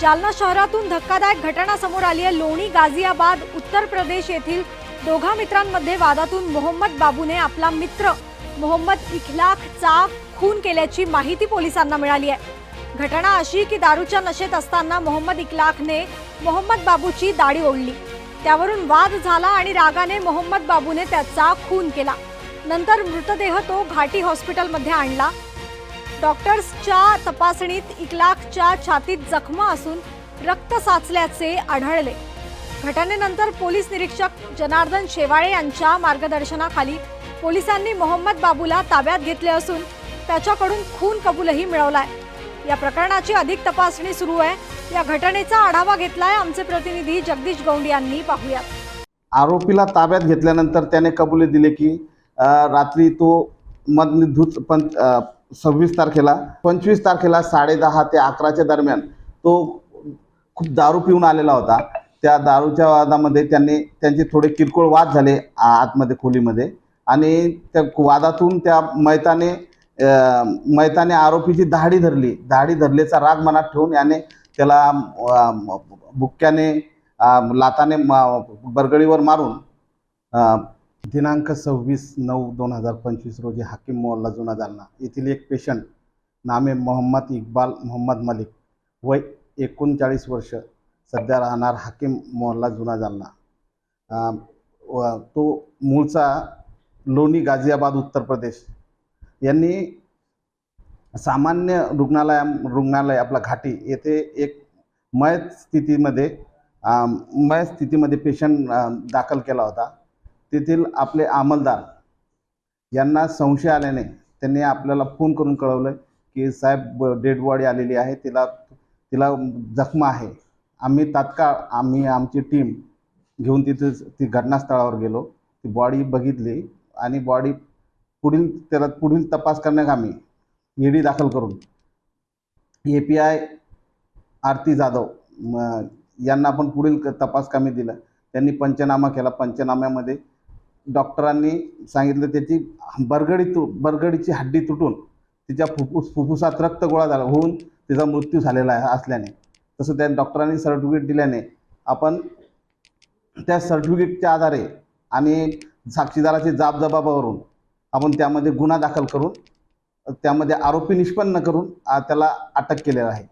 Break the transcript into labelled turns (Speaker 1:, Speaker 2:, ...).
Speaker 1: जालना शहरातून धक्कादायक घटना समोर आली आहे. लोणी गाझियाबाद उत्तर प्रदेश येथील दोघा मित्रांमध्ये वादातून मोहम्मद बाबूने आपला मित्र मोहम्मद इखलाखचा खून केल्याची माहिती पोलिसांना मिळाली आहे. घटना अशी की दारूच्या नशेत असताना मोहम्मद इखलाखने मोहम्मद बाबूची दाढी ओढली. त्यावरून वाद झाला आणि रागाने मोहम्मद बाबूने त्याचा खून केला. नंतर मृतदेह तो घाटी हॉस्पिटलमध्ये आणला. डॉक्टर्सच्या तपासणीत इकलाकच्या छातीत जखमा असून रक्त साचल्याचे आढळले. घटनेनंतर पोलीस निरीक्षक जनार्दन शेवाळे यांच्या मार्गदर्शनाखाली पोलिसांनी मोहम्मद बाबूला ताब्यात घेतले असून त्याच्याकडून खून कबूलही मिळवलाय. या प्रकरणाची अधिक तपासणी सुरू आहे. या घटनेचा आढावा घेतलाय आमचे प्रतिनिधी जगदीश गौंड यांनी. पाहूयात.
Speaker 2: आरोपीला ताब्यात घेतल्यानंतर त्याने कबुली दिले की रात्री तो मधूत पण सव्वीस तारखेला पंचवीस तारखेला साडेदहा ते अकराच्या दरम्यान तो खूप दारू पिऊन आलेला होता. त्या दारूच्या वादामध्ये त्यांनी त्यांचे थोडे किरकोळ वाद झाले आतमध्ये खोलीमध्ये. आणि त्या वादातून त्या मैताने मैताने आरोपीची धाडी धरली. धाडी धरल्याचा राग मनात ठेवून याने त्याला बुक्क्याने लाताने म- मारून दिनांक सव्वीस नऊ दोन हजार पंचवीस रोजी हाकीम मोहल्ला जुना जालना येथील एक पेशंट नामे मोहम्मद इक्बाल मोहम्मद मलिक. वय एकोणचाळीस वर्ष. सध्या राहणार हाकीम मोहल्ला जुना जालना तो मूळचा लोणी गाझियाबाद उत्तर प्रदेश. यांनी सामान्य रुग्णालया रुग्णालय आपला घाटी येथे एक मयत स्थितीमध्ये अम, मयत स्थितीमध्ये पेशंट दाखल केला होता. तेथील आपले अंमलदार यांना संशय आल्याने त्यांनी आपल्याला फोन करून कळवलं की साहेब डेड बॉडी आलेली आहे तिला तिला जखमा आहे. आम्ही तात्काळ आम्ही आमची टीम घेऊन तिथे ती घटनास्थळावर गेलो. ती बॉडी बघितली आणि बॉडी पुढील त्याला पुढील तपास करण्याकामी ईडी दाखल करून A P I Aarti Jadhav यांना पण पुढील क- तपास कामी दिला. त्यांनी पंचनामा केला. पंचनाम्यामध्ये डॉक्टरांनी सांगितलं त्याची बरगडी तु बरगडीची हड्डी तुटून तिच्या फुफ्फुस फुफ्फुसात रक्त गोळा झाला होऊन तिचा मृत्यू झालेला आहे असल्याने. तसं त्या डॉक्टरांनी सर्टिफिकेट दिल्याने आपण त्या सर्टिफिकेटच्या आधारे आणि साक्षीदाराची जाबजबाबावरून आपण त्यामध्ये गुन्हा दाखल करून त्यामध्ये आरोपी निष्पन्न करून त्याला अटक केलेला आहे.